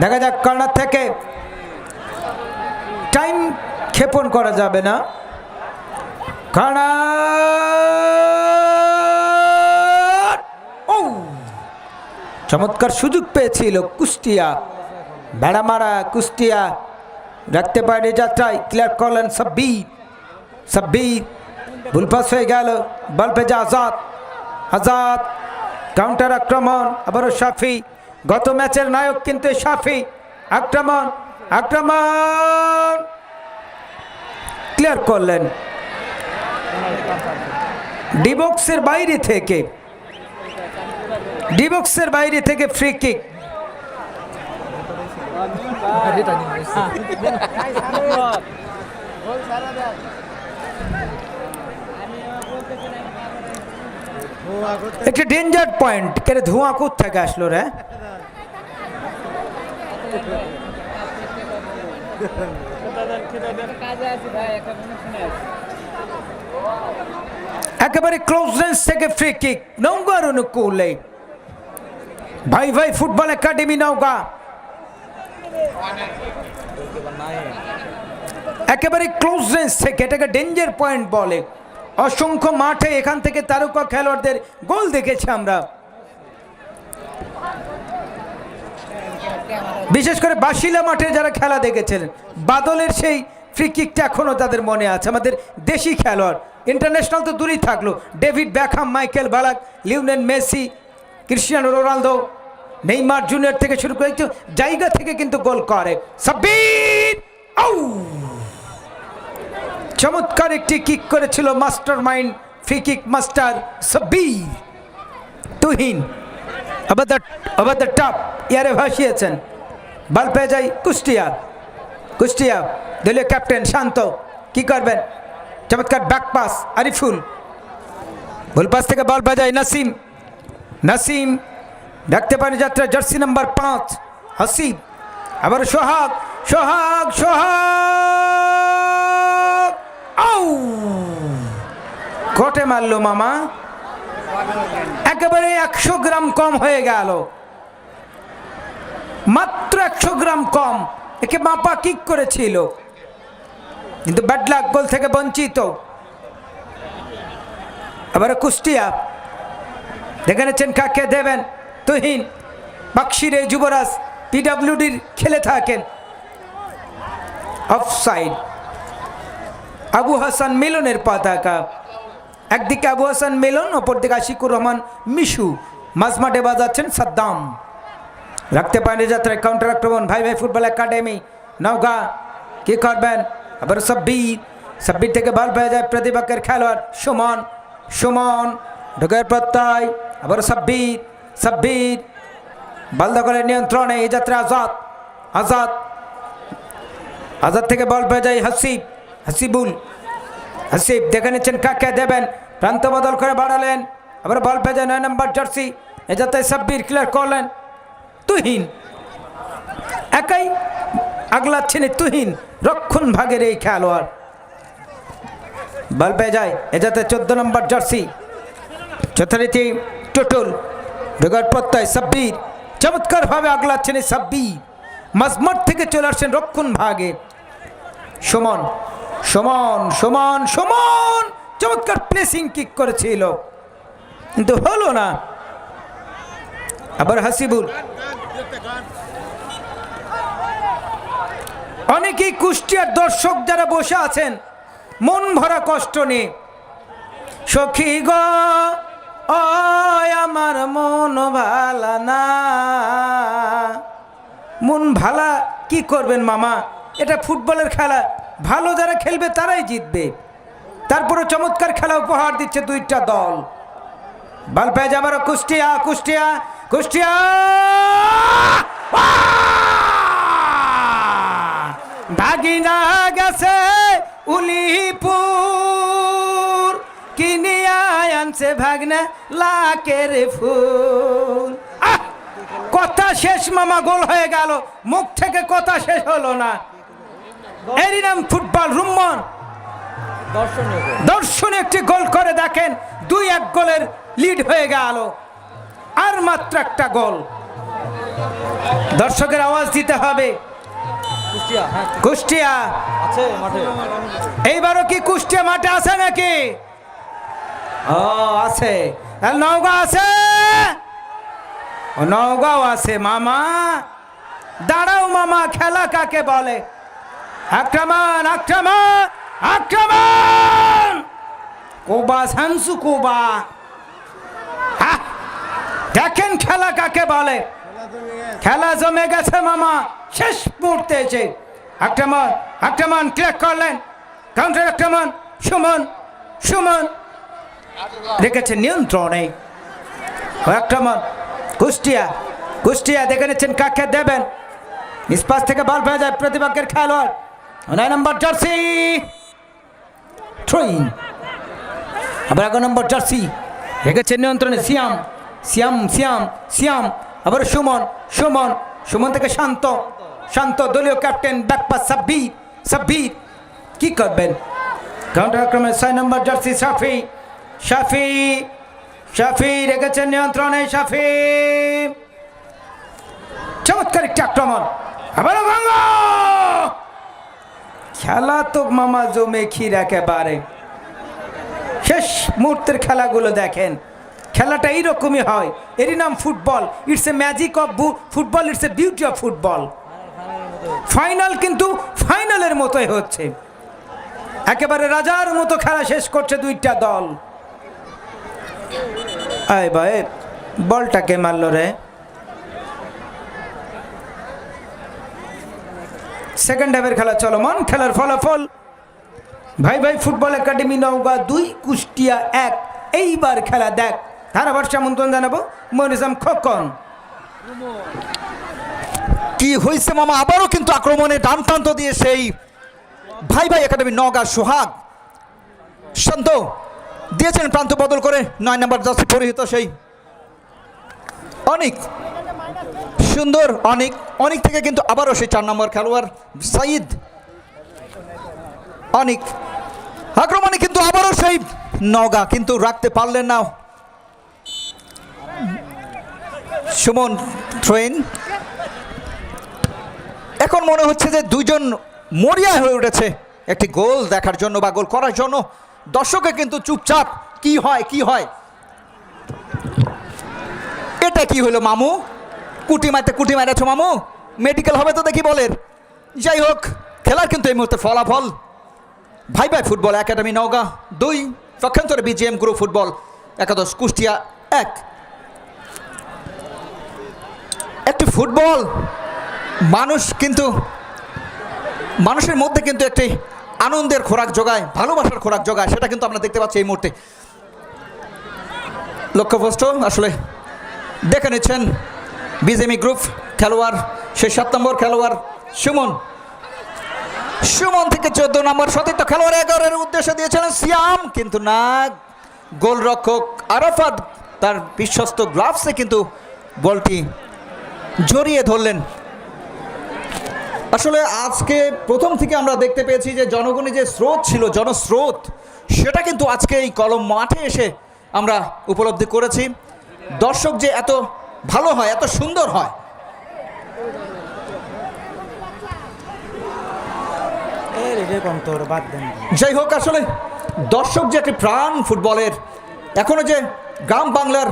দেখা যাক কর্নার থেকে। টাইম ক্ষেপণ করা যাবে না। কর্নার! ও! চমৎকার সুযোগ পেয়েছিল কুষ্টিয়া। ভেড়ামারা কুষ্টিয়া। রাখতে পারে যাত্রায়। ক্লিয়ার করলেন সাব্বির। সাব্বির ভুলপাস হয়ে গেল। বল ভেজা আজাদ। আজাদ কাউন্টার আক্রমণ। আবারও শাফি। গত ম্যাচের নায়ক কিন্তু শাফি। আক্রমণ আক্রমণ। ক্লিয়ার করলেন। ডিবক্সের বাইরে থেকে ডিবক্সের বাইরে থেকে ফ্রি কিক একটা ডেঞ্জার পয়েন্ট কেন ধোঁয়া কোথ থেকে আসলো রে? একেবারে ক্লোজ রেঞ্জ থেকে ফ্রি কিক নৌকার অনুকূলে। ভাই ভাই ফুটবল একাডেমি নৌকা একেবারে ক্লোজ রেঞ্জ থেকে, এটাকে ডেঞ্জার পয়েন্ট বলে। অসংখ্য মাঠে এখান থেকে তারকা খেলোয়াড়দের গোল দেখেছি আমরা। বিশেষ করে বাসিলা মাঠে যারা খেলা দেখেছিলেন বাদলের সেই ফ্রি কিকটা এখনও তাদের মনে আছে, আমাদের দেশি খেলোয়াড়। ইন্টারন্যাশনাল তো দূরেই থাকল David Beckham Michael Ballack Lionel Messi Cristiano Ronaldo Neymar junior থেকে শুরু করে জায়গা থেকে কিন্তু গোল করে। সাব্বির! আউ! চমৎকার একটি কিক করেছিল master mind free kick master Sabbir. Tuhin. আবার দ্য আবার দ্য টপ ইয়ারে ভাসিয়েছেন। বল পেয়ে যাই কুষ্টিয়া, দলীয় ক্যাপ্টেন শান্ত, কি করবেন? চমৎকার ব্যাক পাস আরিফুল। ভুল পাস থেকে বল বাজায় নাসিম। নাসিম, ডাকতে পারে যাত্রা জার্সি নাম্বার পাঁচ, হাসিব। আবার সোহাগ সোহাগ সোহাগ। আউ! কোটে মারলো মামা। একেবারে একশো গ্রাম কম হয়ে গেল। মাত্র একশো গ্রাম কম। একে মাপা কিক করেছিল। কিন্তু ব্যাড লাক গোল থেকে বঞ্চিত। আবার কুষ্টিয়া। দেখে নিচ্ছেন কাকে দেবেন? তুহিন। বাক্সির এই যুবরাজ পিডাব্লিউডির খেলে থাকেন। অফসাইড। আবু হাসান মিলনের পতাকা। একদিকে আবু হাসান মিলন, অপরদিকে আশিকুর রহমান মিশু। মাঝমাঠে বাজাচ্ছেন সাদ্দাম। রাখতে পারেন যাত্রায় কাউন্টার আক্রমণ। ভাই ভাই ফুটবল একাডেমি নওগাঁ। কি করবেন? আবার সাব্বির। সাব্বির থেকে বল পেয়ে যায় প্রতিপক্ষের খেলোয়াড় সুমন। সুমন ঢুকের প্রত্যয়। আবার সাব্বির সাব্বির। বল দখলের নিয়ন্ত্রণে এই যাত্রা আজাদ। আজাদ। আজাদ থেকে বল পেয়ে যায় হাসিব। হাসিবুল। হাসিব, দেখে নিচ্ছেন কাকে দেবেন। প্রান্ত বদল করে বাড়ালেন। আবার বল যায় নয় নম্বর জার্সি। এ যাতে সাব্বির ক্লিয়ার করলেন। তুহিন। একাই আগলাচ্ছেন তুহিন। রক্ষণ ভাগের এই খেলোয়াড়। বল পেয়ে যায় এ যাতে চোদ্দ নম্বর জার্সি। যথারীতি টুটুল ঢোকার প্রত্যয়, সাব্বির। চমৎকারভাবে আগলাচ্ছেন এই সাব্বির। মাঝমাঠ থেকে চলে আসছেন রক্ষণ ভাগে। সুমন সমান সমান সমান। চমৎকার প্লেসিং কিক করেছিল। কিন্তু হলো না। আবার হাসিবুল। অনেকেই কুষ্টিয়ার দর্শক যারা বসে আছেন, মন ভরা কষ্ট নিয়ে। সখী গ আমার মন ভালা না। মন ভালা কি করবেন মামা? এটা ফুটবলের খেলা। ভালো যারা খেলবে তারাই জিতবে। তারপরে চমৎকার খেলা উপহার দিচ্ছে দুইটা দল। বল পেয়ে যাবার কুষ্টিয়া কুষ্টিয়া কুষ্টিয়া! ভাগিনা গেছে উলিপুর, কিনিয়া আনছে ভাগনা লাকের ফুল! কথা শেষ, মামা, গোল হয়ে গেল। মুখ থেকে কথা শেষ হলো না। এরই নাম ফুটবল রুম্মন। দর্শনে একটি গোল করে দেখেন দুই এক গোলের লিড হয়ে গেল। আর মাত্র একটা গোল। দর্শকের আওয়াজ দিতে হবে। কুষ্টিয়া হ্যাঁ। এইবারও কি কুষ্টিয়া মাঠে আছে নাকি? ও আছে। নওগাঁ আছে? নওগাঁও আছে মামা। দাঁড়াও মামা খেলা কাকে বলে? আক্রমণ আক্রমণ আক্রমণ! কোবা, সানসু কোবা। দেখেন খেলা কাকে বলে? খেলা জমে গেছে, মামা। শেষ মুহূর্তে এসে। আক্রমণ আক্রমণ ক্লিক করলেন। কাউন্টার আক্রমণ, সুমন সুমন। রেখেছে নিয়ন্ত্রণে। আক্রমণ, কুষ্টিয়া। কুষ্টিয়া দেখে নিচ্ছেন কাকে দেবেন। নিষ্পাস থেকে বল পেয়ে যায়, প্রতিপক্ষের খেলোয়াড়। নয় নম্বর জার্সি। থ্রোইন আবার এগারো নম্বর জার্সি। রেখেছে নিয়ন্ত্রণে সিয়াম। সিয়াম সিয়াম সিয়াম। আবার সুমন সুমন। সুমন থেকে শান্ত। শান্ত দলীয় ক্যাপ্টেন ব্যাকপাস সাব্বির। সাব্বির, কি করবেন? আক্রমণে ছয় নম্বর জার্সি শাফি। শাফি শাফি রেখেছেন নিয়ন্ত্রণে শাফি। চমৎকার একটি আক্রমণ। আবারও ভাঙ খেলা তো মামা জমে ক্ষীর একেবারে। শেষ মুহূর্তের খেলাগুলো দেখেন। খেলাটা এইরকমই হয়। এরই নাম football. It's a magic of football it's a beauty of football final কিন্তু ফাইনালের মতোই হচ্ছে। একেবারে রাজার মতো খেলা শেষ করছে দুইটা দল। আয় ভাই বলটাকে মারলো রে? সেকেন্ড হাফের খেলা চলমান। খেলার ফলাফল ভাই ভাই ফুটবল একাডেমি নওগাঁ দুই, কুষ্টিয়া এক। এইবার খেলা দেখ। ধারাভাষ্য আমন্ত্রণ জানাব মনিজাম খোকন। কি হয়েছে মামা? আবারও কিন্তু আক্রমণে ডান প্রান্ত দিয়ে সেই ভাই ভাই একাডেমি নগা সোহাগ। শান্ত, দিয়েছেন প্রান্ত বদল করে নয় নম্বর দশে পরিহিত সেই অনেক। সুন্দর, অনেক অনেক থেকে কিন্তু আবারও সেই চার নম্বর খেলোয়াড় সাইদ। অনেক আক্রমণে কিন্তু আবারও সেই নগা, কিন্তু রাখতে পারলেন না। সুমন ট্রেন। এখন মনে হচ্ছে যে দুজন মরিয়া হয়ে উঠেছে। একটি গোল দেখার জন্য বা গোল করার জন্য। দর্শকে কিন্তু চুপচাপ, কি হয় কি হয়? এটা কি হলো মামু? কুটি মারতে, কুটি মারেছ মামু? মেডিকেল হবে তো দেখি বলের। যাই হোক, খেলার কিন্তু এই মুহূর্তে ফলাফল। ভাই ভাই ফুটবল একাডেমি নওগাঁ দুই পক্ষান্তরে বিজিএম গ্রুপ ফুটবল একাদশ কুষ্টিয়া এক। একটি ফুটবল, মানুষ কিন্তু, মানুষের মধ্যে কিন্তু একটি আনন্দের খোরাক যোগায় ভালোবাসার খোরাক যোগায় সেটা কিন্তু আমরা দেখতে পাচ্ছি এই মুহূর্তে। লক্ষ্যভ্রষ্ট, আসলে দেখে নিচ্ছেন বিজেমি গ্রুপ খেলোয়াড়, সেই সাত নম্বর খেলোয়াড় সুমন। সুমন থেকে চোদ্দ নম্বর সতীর্থ খেলোয়াড় এগারোর উদ্দেশ্যে দিয়েছিলেন সিয়াম, কিন্তু না, গোলরক্ষক আরাফাত তার বিশ্বস্ত গ্লাভসে কিন্তু বলটি জড়িয়ে ধরলেন। আসলে আজকে প্রথম থেকে আমরা দেখতে পেয়েছি যে জনগণের যে স্রোত ছিল, জনস্রোত, সেটা কিন্তু আজকে এই কলম মাঠে এসে আমরা উপলব্ধি করেছি। দর্শক যে এত ভালো হয় এত সুন্দর হয়। যাই হোক আসলে দর্শক যে একটি প্রাণ ফুটবলের এখনও যে গ্রাম বাংলার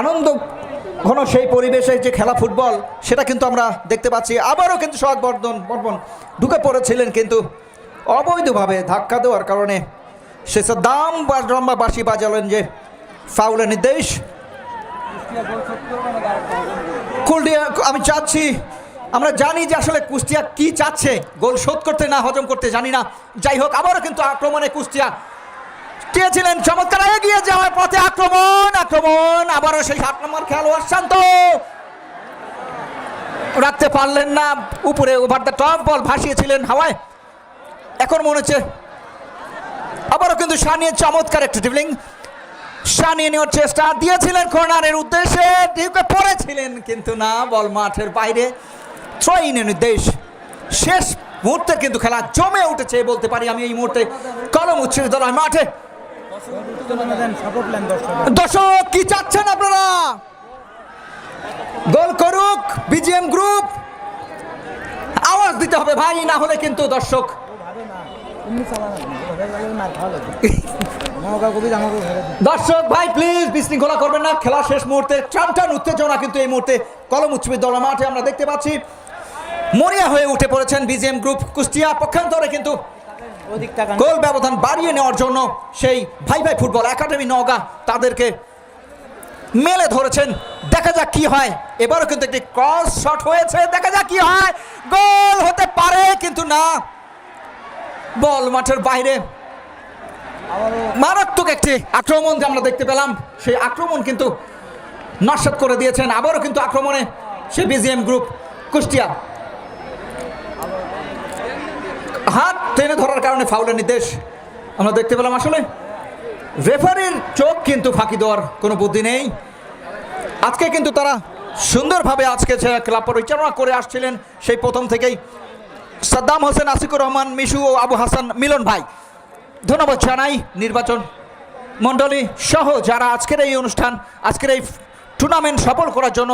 আনন্দ ঘন সেই পরিবেশে যে খেলা ফুটবল সেটা কিন্তু আমরা দেখতে পাচ্ছি। আবারও কিন্তু সোহাগ বর্ধন বর্মন ঢুকে পড়েছিলেন কিন্তু অবৈধভাবে ধাক্কা দেওয়ার কারণে। শেষে দাম বা বাসি বাজালেন যে ফাউলের নির্দেশ। আমি চাচ্ছি, আমরা জানি যে আসলে কুষ্টিয়া কি চাচ্ছে। গোল শোধ করতে না, হজম করতে জানি না। যাই হোক, আবারও কিন্তু আক্রমণে কুষ্টিয়া চেয়েছিলেন চমৎকার, এগিয়ে যাওয়ার পথে আক্রমণ আক্রমণ। আবারও সেই সাত নম্বর খেলোয়াড় শান্ত রাখতে পারলেন না, উপরে ওভার দ্য টপ বল ভাসিয়েছিলেন হাওয়ায়। এখন মনে হচ্ছে, আবারও কিন্তু সানিয়ে চমৎকার একটু ড্রিবলিং সানিয়ে নেওয়ার চেষ্টা দিয়েছিলেন কর্নারের উদ্দেশ্যে। পড়েছিলেন, কিন্তু না, বল মাঠের বাইরে। থ্রোইনের নির্দেশ শেষ মুহূর্তে কিন্তু খেলা জমে উঠেছে বলতে পারি আমি এই মুহূর্তে। কলম উচ্ছেদ দল মাঠে। দর্শক, কি চাচ্ছেন আপনারা? গোল করুক, বিজিএম গ্রুপ। আওয়াজ দিতে হবে ভাই, না হলে কিন্তু দর্শক। দর্শক ভাই প্লিজ বিশৃঙ্খলা করবেন না। খেলা শেষ মুহূর্তে টান টান উত্তেজনা কিন্তু এই মুহূর্তে কলম উচ্চ বিদ্যালয় মাঠে আমরা দেখতে পাচ্ছি। মরিয়া হয়ে উঠে পড়েছেন বিজিএম গ্রুপ কুষ্টিয়া। পক্ষান্তরে কিন্তু গোল ব্যবধান বাড়িয়ে নেওয়ার জন্য সেই ভাই ভাই ফুটবল একাডেমি নওগাঁ তাদেরকে মেলে ধরেছেন। দেখা যাক কি হয়। এবারও কিন্তু একটি ক্রস শট হয়েছে। দেখা যাক কি হয়। গোল হতে পারে, কিন্তু না। বল মাঠের বাইরে। মারাত্মক একটি আক্রমণ যে আমরা দেখতে পেলাম, সেই আক্রমণ কিন্তু নস্বাত করে দিয়েছেন। আবারও কিন্তু আক্রমণে সে বিজিএম গ্রুপ কুষ্টিয়া। হাত টেনে ধরার কারণে ফাউলের নির্দেশ আমরা দেখতে পেলাম আসলে। রেফারির চোখ কিন্তু ফাঁকি দেওয়ার কোনো বুদ্ধি নেই। আজকে কিন্তু তারা সুন্দরভাবে আজকে ক্লাব পরিচালনা করে আসছিলেন, সেই প্রথম থেকেই সাদ্দাম হোসেন, আসিকুর রহমান, মিশু ও আবু হাসান মিলন ভাই। ধন্যবাদ জানাই নির্বাচন মণ্ডলী সহ যারা আজকের এই অনুষ্ঠান আজকের এই টুর্নামেন্ট সফল করার জন্য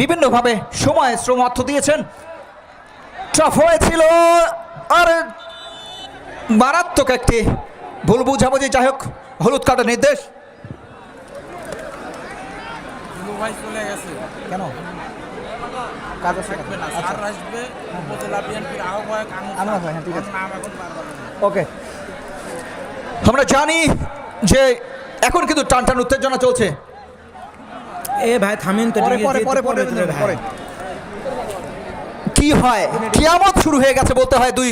বিভিন্নভাবে সময় শ্রম অর্থ দিয়েছেন। ট্রাফ হয়েছিল আর মারাত্মক একটি ভুল বুঝাবুঝি। যাই হোক হলুদ কার্ডের নির্দেশ। চলে গেছে কেন। ওকে আমরা জানি যে এখন কিন্তু টান টান উত্তেজনা চলছে। এ ভাই থামেন তো পরে পরে পরে পরে ভাই। পরে। কি হয়? কিয়ামত শুরু হয়ে গেছে বলতে হয় দুই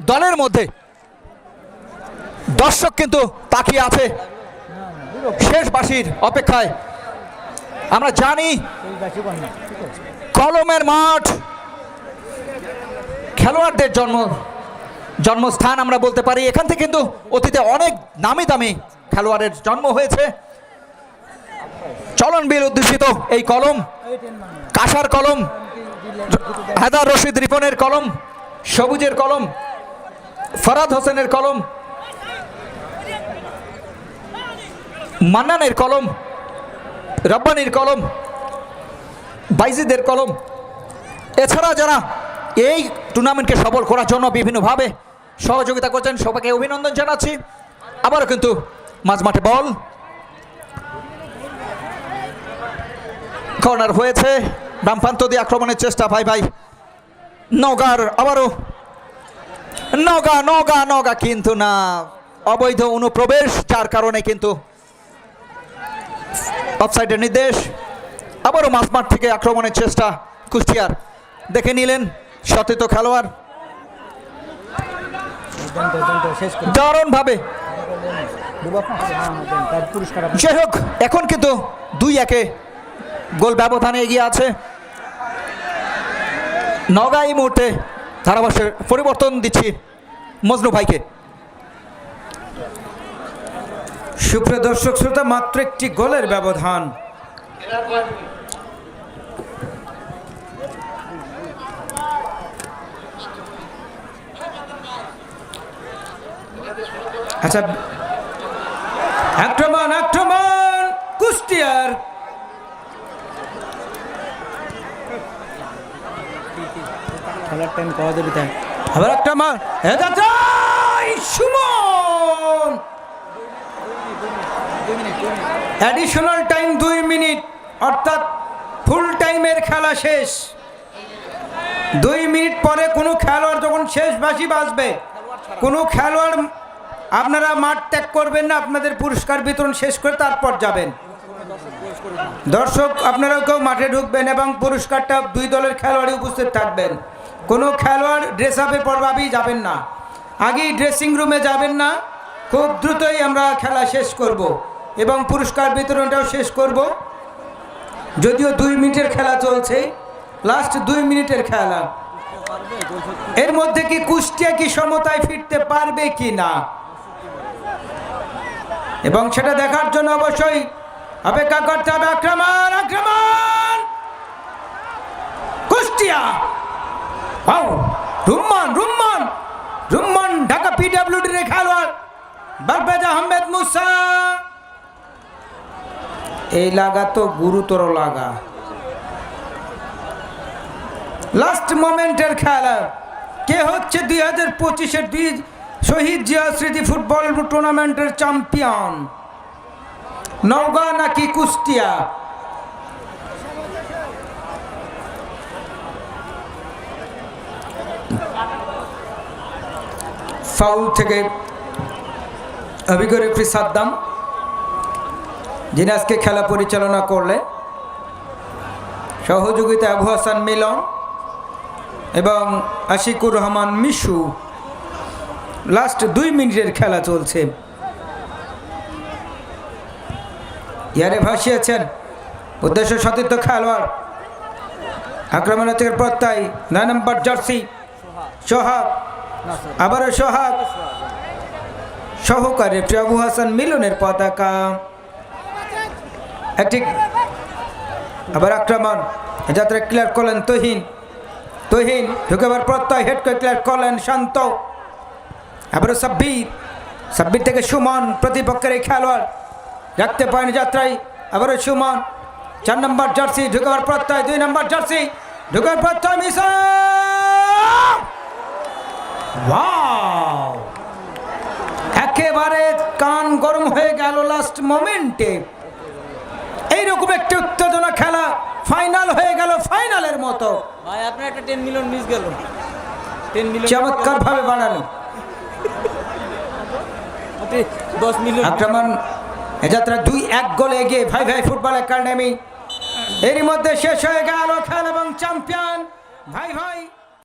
দলের মধ্যে। দর্শক কিন্তু তাকিয়ে আছে শেষ বাসির অপেক্ষায়। আমরা জানি কলমের মাঠ খেলোয়াড়দের জন্ম জন্মস্থান আমরা বলতে পারি। এখান থেকে কিন্তু অতীতে অনেক নামি দামি খেলোয়াড়ের জন্ম হয়েছে। চলন বিল উদ্দেশিত এই কলম, কাঁসার কলম, হায়দার রশিদ রিপনের কলম, সবুজের কলম, ফরাদ হোসেনের কলম, মান্নানের কলম, রব্বানির কলম, বাইজিদের কলম। এছাড়া যারা এই টুর্নামেন্টকে সফল করার জন্য বিভিন্নভাবে সহযোগিতা করছেন, সবাইকে অভিনন্দন জানাচ্ছি। আবারও কিন্তু মাঝ মাঠে বল। কর্নার হয়েছে বামপ্রান্ত দিয়ে আক্রমণের চেষ্টা, ভাই ভাই। নগার, আবারও। নগা নগা নগা কিন্তু না। অবৈধ অনুপ্রবেশ, যার কারণে কিন্তু অফসাইডের নির্দেশ। আবারও মাঝমাঠ থেকে আক্রমণের চেষ্টা, কুষ্টিয়ার। দেখে নিলেন সতীত খেলোয়াড় দেন তো দেন তো শেষ করে দারুণভাবে দেবো আপনার হ্যাঁ হ্যাঁ দেন তার পুরস্কার আপনি যাই হোক, এখন কিন্তু দুই একে গোল ব্যবধানে এগিয়ে আছে। নগা এই মুহূর্তে ধারাভাষ্যের পরিবর্তন দিচ্ছি মজনু ভাইকে। সুপ্রিয় দর্শক, শ্রোতা, মাত্র একটি গোলের ব্যবধান। আচ্ছা আক্রমণ আক্রমণ কুষ্টিয়ার। খেলার টাইম কওয়া দেবে তাই। আবার একটা মার সুমন। অ্যাডিশনাল টাইম দুই মিনিট। অর্থাৎ ফুল টাইমের খেলা শেষ। দুই মিনিট পরে কোনো খেলোয়াড় যখন শেষ বাসি বাজবে কোনো খেলোয়াড় আপনারা মাঠ ত্যাগ করবেন না, আপনাদের পুরস্কার বিতরণ শেষ করে তারপর যাবেন। দর্শক, আপনারাও কেউ মাঠে ঢুকবেন এবং পুরস্কারটা দুই দলের খেলোয়াড়ই উপস্থিত থাকবেন। কোনো খেলোয়াড় ড্রেস আপে পরভাবেই যাবেন না। আগেই ড্রেসিং রুমে যাবেন না। খুব দ্রুতই আমরা খেলা শেষ করব এবং পুরস্কার বিতরণটাও শেষ করব। যদিও দুই মিনিটের খেলা চলছে লাস্ট দুই মিনিটের খেলা। এর মধ্যে কি কুষ্টিয়া কি সমতায় ফিরতে পারবে কি না এবং সেটা দেখার জন্য অবশ্যই অপেক্ষা করতে হবে আক্রমণ আক্রমণ! কুষ্টিয়া! রুম্মান রুম্মান! রুম্মান, ঢাকা পিডাব্লিউডি রে খেলোয়াড় বারবেজ আহমেদ মুসা! এই লাগা তো গুরুতর লাগা। লাস্ট মোমেন্টের খেলা। কে হচ্ছে দুই হাজার পঁচিশের দুই শহীদ জিয়া স্মৃতি ফুটবল টুর্নামেন্টের চ্যাম্পিয়ন। নওগাঁ নাকি কুষ্টিয়া? ফাউল থেকে অভিজ্ঞ রেফরি সাদ্দাম, যিনি আজকে খেলা পরিচালনা করলে সহযোগিতা আবু হাসান মিলন এবং আশিকুর রহমান মিশু। লাস্ট দুই মিনিটের খেলা চলছে। ইয়ারে ভাসিয়েছেন। উদ্দেশ্য সতীর্থ খেলোয়াড়। আক্রমণ থেকে প্রত্যয়। নয় নম্বর জার্সি। সোহাগ। আবারও সোহাগ। সহকারী আবু হাসান মিলনের পতাকা। একটি আবার আক্রমণ। যাত্রা ক্লিয়ার করলেন তহিন। তহিন ঢুকেবার প্রত্যয়। হেড করে ক্লিয়ার করলেন শান্ত। আবারও সাব্বির। সাব্বির থেকে সুমন প্রতিপক্ষের এই খেলোয়াড়। রাখতে পারেন যাত্রায়। আবারও সুমন। চার নম্বর জার্সি ঢুকেবার প্রত্যয়। দুই নম্বর জার্সি ঢুকেবার প্রত্যয় ওয়াও! একেবারে কান গরম হয়ে গেল লাস্ট মোমেন্টে এইরকম একটি উত্তেজনা খেলা ফাইনাল হয়ে গেল ফাইনালের মতো। ভাই আপনার একটা টেন মিলিয়ন মিস গেল। টেন মিলিয়ন চমৎকার ভাবে বানানো। দশ মিলিয়ন আক্রমণ যাত্রা দুই এক গোলে এগিয়ে ভাই ভাই ফুটবল একাডেমি এরই মধ্যে শেষ হয়ে গেল খেল এবং চ্যাম্পিয়ন। ভাই ভাই